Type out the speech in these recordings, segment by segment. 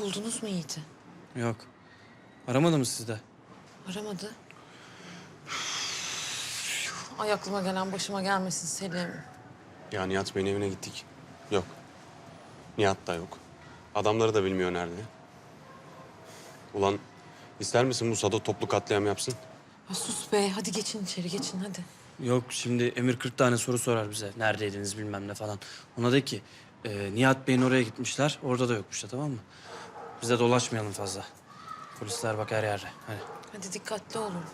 Buldunuz mu Yiğit'i? Yok. Aramadı mı sizde? Aramadı. Ay aklıma gelen başıma gelmesin Selim. Ya Nihat Bey'in evine gittik. Yok. Nihat da yok. Adamları da bilmiyor nerede. Ulan ister misin bu Sado toplu katliam yapsın? Ha sus be hadi geçin içeri geçin hadi. Yok şimdi Emir 40 tane soru sorar bize. Neredeydiniz bilmem ne falan. Ona de ki e, Nihat Bey'in oraya gitmişler. Orada da yokmuşlar tamam mı? Biz de dolaşmayalım fazla. Polisler bak her yerde. Hadi. Hadi dikkatli olun.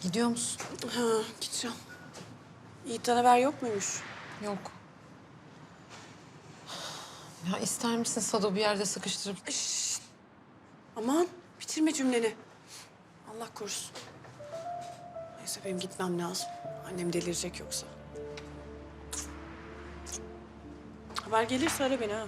Gidiyor musun? Ha, gideceğim. Yiğit'ten haber yok muymuş? Yok. Ya ister misin Sado bir yerde sıkıştırıp... Aman bitirme cümleni. Allah korusun. Neyse benim gitmem lazım. Annem delirecek yoksa. Haber gelirse ara beni ha.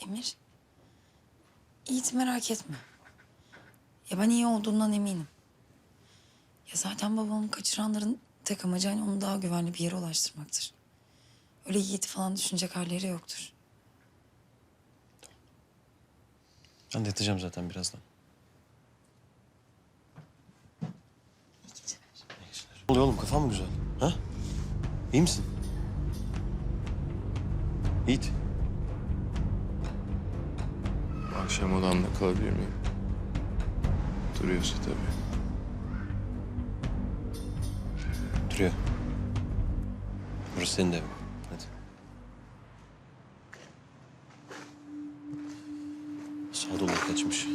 Emir. Yiğit merak etme. Ya ben iyi olduğundan eminim. Ya zaten babamı kaçıranların tek amacı hani onu daha güvenli bir yere ulaştırmaktır. Öyle Yiğit'i falan düşünecek halleri yoktur. Ben de yatacağım zaten birazdan. İyi geceler. Ne oluyor oğlum? Kafan mı güzel? Ha? İyi misin? Yiğit. Akşam odamda kalabilir miyim? Duruyorsa tabii. Duruyor. Burası senin de evin. Hadi. Sadullah kaçmış.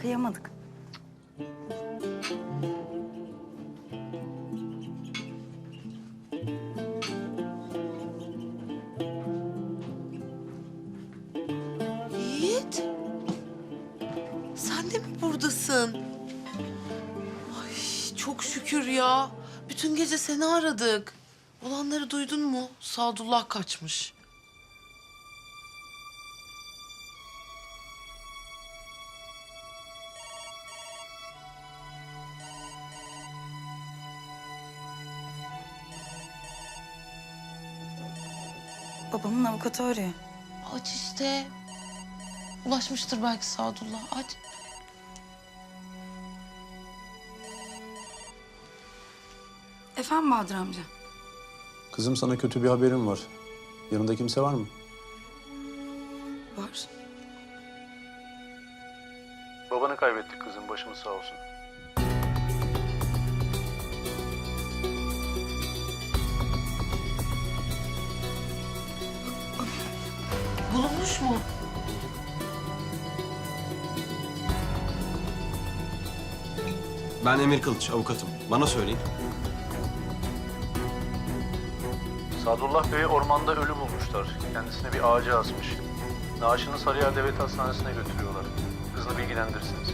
Kıyamadık. Yiğit. Sen de mi buradasın? Ay çok şükür ya. Bütün gece seni aradık. Olanları duydun mu? Sadullah kaçmış. Babamın avukatı arıyor. Aç işte. Ulaşmıştır belki Sadullah. Aç. Efendim Bahadır amca. Kızım sana kötü bir haberim var. Yanında kimse var mı? Var. Babanı kaybettik kızım. Başımız sağ olsun. Bulunmuş mu? Ben Emir Kılıç, avukatım. Bana söyleyin. Sadullah Bey'i ormanda ölü bulmuşlar. Kendisini bir ağaca asmış. Naaşını Sarıyer Devlet Hastanesi'ne götürüyorlar. Hızlı bilgilendirirsiniz.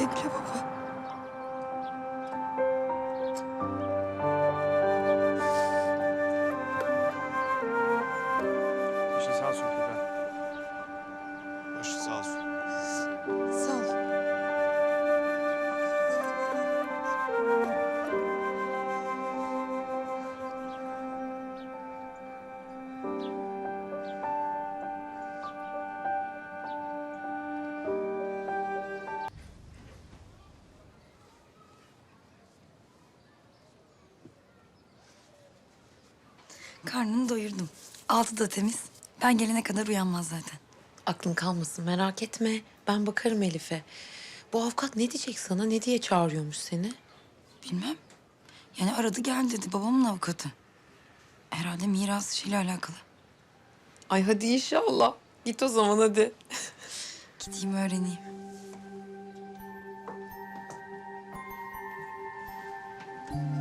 Güle baba. Karnını doyurdum. Altı da temiz. Ben gelene kadar uyanmaz zaten. Aklın kalmasın merak etme. Ben bakarım Elif'e. Bu avukat ne diyecek sana? Ne diye çağırıyormuş seni? Bilmem. Yani aradı gel dedi babamın avukatı. Herhalde miras işiyle alakalı. Ay hadi inşallah. Git o zaman hadi. Gideyim öğreneyim.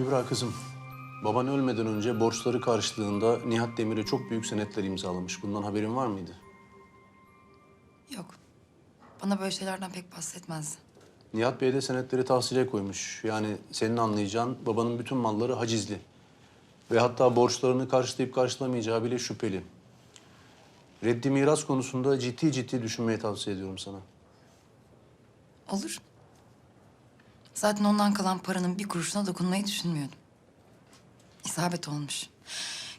Kübra kızım, baban ölmeden önce borçları karşılığında Nihat Demir'e çok büyük senetler imzalamış. Bundan haberin var mıydı? Yok. Bana böyle şeylerden pek bahsetmezdi. Nihat Bey de senetleri tahsile koymuş. Yani senin anlayacağın babanın bütün malları hacizli. Ve hatta borçlarını karşılayıp karşılamayacağı bile şüpheli. Reddi miras konusunda ciddi ciddi düşünmeyi tavsiye ediyorum sana. Olur. Zaten ondan kalan paranın bir kuruşuna dokunmayı düşünmüyordum. İsabet olmuş.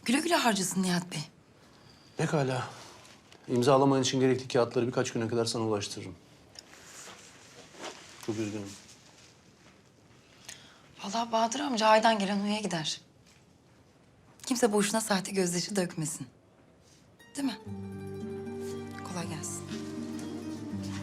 Güle güle harcasın Nihat Bey. Pekala. İmzalaman için gerekli kağıtları birkaç güne kadar sana ulaştırırım. Çok üzgünüm. Vallahi Bahadır amca aydan gelen huya gider. Kimse boşuna sahte gözyaşı dökmesin. Değil mi? Kolay gelsin.